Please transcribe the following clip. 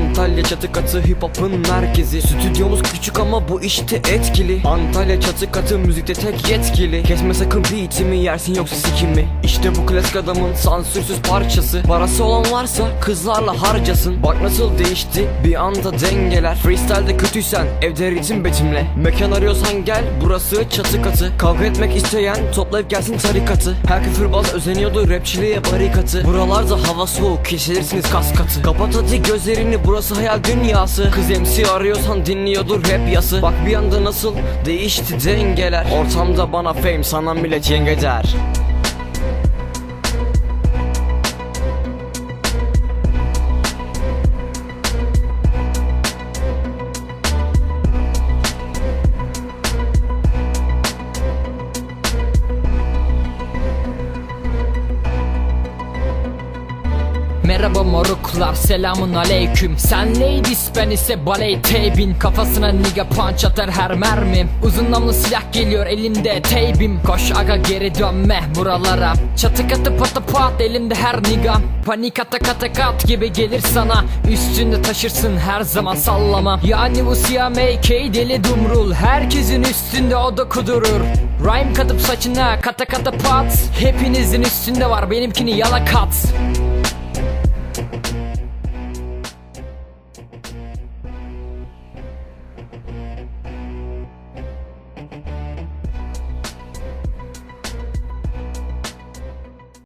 Antalya çatı katı hip hop'un merkezi. Stüdyomuz küçük ama bu işte etkili. Antalya çatı katı müzikte tek yetkili. Kesme sakın beatimi yersin yoksa sikimi. İşte bu klasik adamın sansürsüz parçası. Parası olan varsa kızlarla harcasın. Bak nasıl değişti. Bir anda dengeler. Freestyle'de kötüysen evde ritim betimle. Mekan arıyorsan gel burası çatı katı. Kavga etmek isteyen toplayıp gelsin tarikatı. Her küfürbaz özeniyordu rapçiliğe barikatı. Buralarda hava soğuk kesilirsiniz kas katı. Kapat hadi gözlerini burası hayal dünyası. Kız MC arıyorsan dinliyordur rap yası. Bak bir anda nasıl değişti dengeler. Ortamda bana fame sana millet yenge der Merhaba moruklar selamun aleyküm. Sen ladies ben ise baley teybin. Kafasına niga punch atar her mermi. Uzun namlu silah geliyor elimde teybim Koş aga geri dönme buralara. Çatı katı patı pat elimde her niga Panik ata kata kat gibi gelir sana. Üstünde taşırsın her zaman sallama. Yani bu siyah MK deli dumrul Herkesin üstünde o da kudurur. Rhyme katıp saçına kata kata pat Hepinizin üstünde var benimkini yala kat